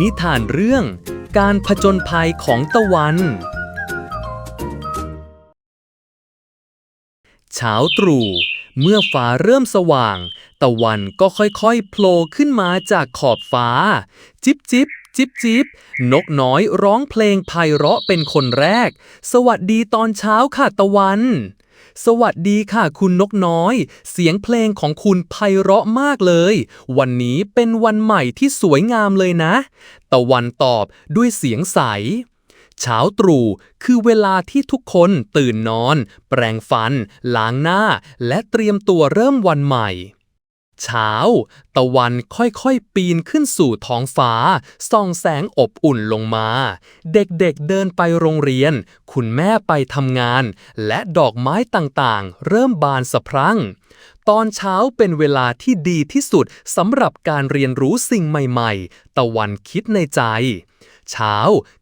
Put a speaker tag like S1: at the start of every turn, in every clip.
S1: นิทานเรื่อง การผจญภัยของตะวัน เช้าตรู่เมื่อฟ้าเริ่มสว่าง ตะวันก็ค่อยๆโผล่ขึ้นมาจากขอบฟ้า จิบจิบจิบจิบนกน้อยร้องเพลงไพเราะเป็นคนแรก สวัสดีตอนเช้าค่ะตะวัน สวัสดีค่ะคุณนกน้อย เสียงเพลงของคุณไพเราะมากเลย วันนี้เป็นวันใหม่ที่สวยงามเลยนะ ตะวันตอบด้วยเสียงใส เช้าตรู่คือเวลาที่ทุกคนตื่นนอน แปรงฟัน ล้างหน้า และเตรียมตัวเริ่มวันใหม่ เช้า ตะวันค่อยๆ ปีนขึ้นสู่ท้องฟ้า ส่องแสงอบอุ่นลงมา เด็กๆเดินไปโรงเรียน คุณแม่ไปทำงาน และดอกไม้ต่างๆ เริ่มบานสะพรั่ง ตอนเช้าเป็นเวลาที่ดีที่สุดสำหรับการเรียนรู้สิ่งใหม่ๆ ตะวันคิดในใจ เช้า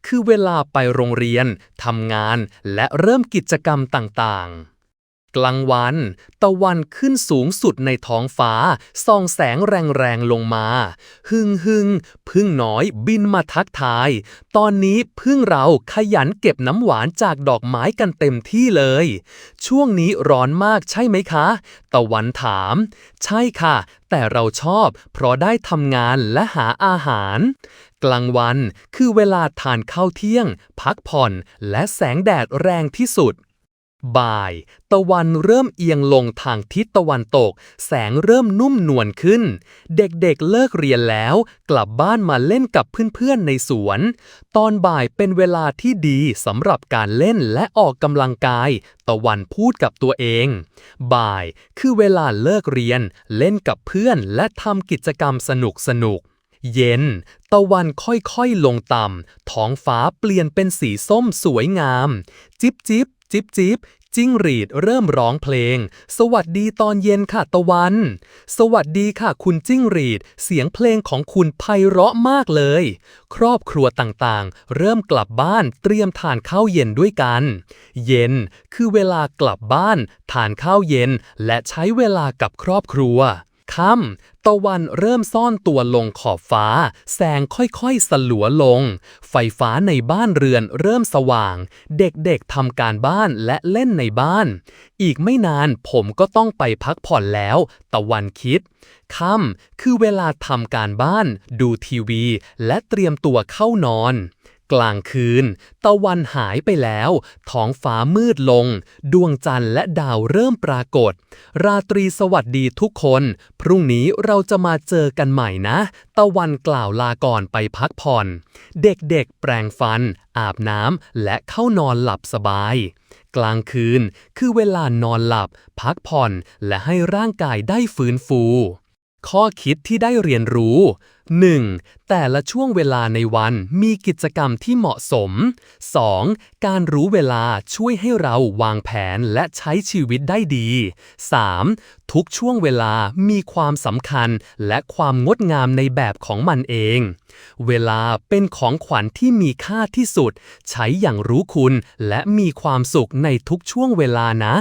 S1: คือเวลาไปโรงเรียนทำงาน และเริ่มกิจกรรมต่างๆ กลางวัน ตะวันขึ้นสูงสุดในท้องฟ้า ส่องแสงแรงๆลงมา หึงหึงพึ่งน้อยบินมาทักทาย ตอนนี้พึ่งเราขยันเก็บน้ำหวานจากดอกไม้กันเต็มที่เลย ช่วงนี้ร้อนมากใช่ไหมคะ ตะวันถาม ใช่ค่ะ แต่เราชอบเพราะได้ทำงานและหาอาหาร กลางวันคือเวลาทานข้าวเที่ยง พักผ่อนและแสงแดดแรงที่สุด บ่าย ตะวันเริ่มเอียงลงทางทิศตะวันตก แสงเริ่มนุ่มนวลขึ้น เด็กๆเลิกเรียนแล้ว กลับบ้านมาเล่นกับเพื่อนๆในสวน ตอนบ่ายเป็นเวลาที่ดีสำหรับการเล่นและออกกำลังกาย ตะวันพูดกับตัวเอง บ่ายคือเวลาเลิกเรียน เล่นกับเพื่อนและทำกิจกรรมสนุกๆเย็น ตะวันค่อยๆลงต่ำ ท้องฟ้าเปลี่ยนเป็นสีส้มสวยงาม จิบจิบ จิบจิบจิ้งหรีดเริ่มร้องเพลง สวัสดีตอนเย็นค่ะตะวัน สวัสดีค่ะคุณจิ้งหรีด เสียงเพลงของคุณไพเราะมากเลย ครอบครัวต่างๆ เริ่มกลับบ้านเตรียมทานข้าวเย็นด้วยกัน เย็นคือเวลากลับบ้าน ทานข้าวเย็น และใช้เวลากับครอบครัว ค่ำตะวันเริ่มซ่อนตัวลงขอบฟ้า แสงค่อยๆสลัวลง ไฟฟ้าในบ้านเรือนเริ่มสว่าง เด็กๆทำการบ้านและเล่นในบ้าน อีกไม่นานผมก็ต้องไปพักผ่อนแล้ว ตะวันคิดค่ำคือเวลาทำการบ้าน ดูทีวี และเตรียมตัวเข้านอน กลางคืน ตะวันหายไปแล้ว ท้องฟ้ามืดลง ดวงจันทร์และดาวเริ่มปรากฏ ราตรีสวัสดีทุกคน พรุ่งนี้เราจะมาเจอกันใหม่นะ ตะวันกล่าวลาก่อนไปพักผ่อน เด็กๆ แปรงฟัน อาบน้ำและเข้านอนหลับสบาย กลางคืนคือเวลานอนหลับ พักผ่อนและให้ร่างกายได้ฟื้นฟู ข้อคิดที่ได้เรียนรู้ 1. แต่ละช่วงเวลาในวันมีกิจกรรมที่เหมาะสม 2. การรู้เวลาช่วยให้เราวางแผนและใช้ชีวิตได้ดี 3. ทุกช่วงเวลามีความสำคัญและความงดงามในแบบของมันเอง เวลาเป็นของขวัญที่มีค่าที่สุด ใช้อย่างรู้คุณและมีความสุขในทุกช่วงเวลานะ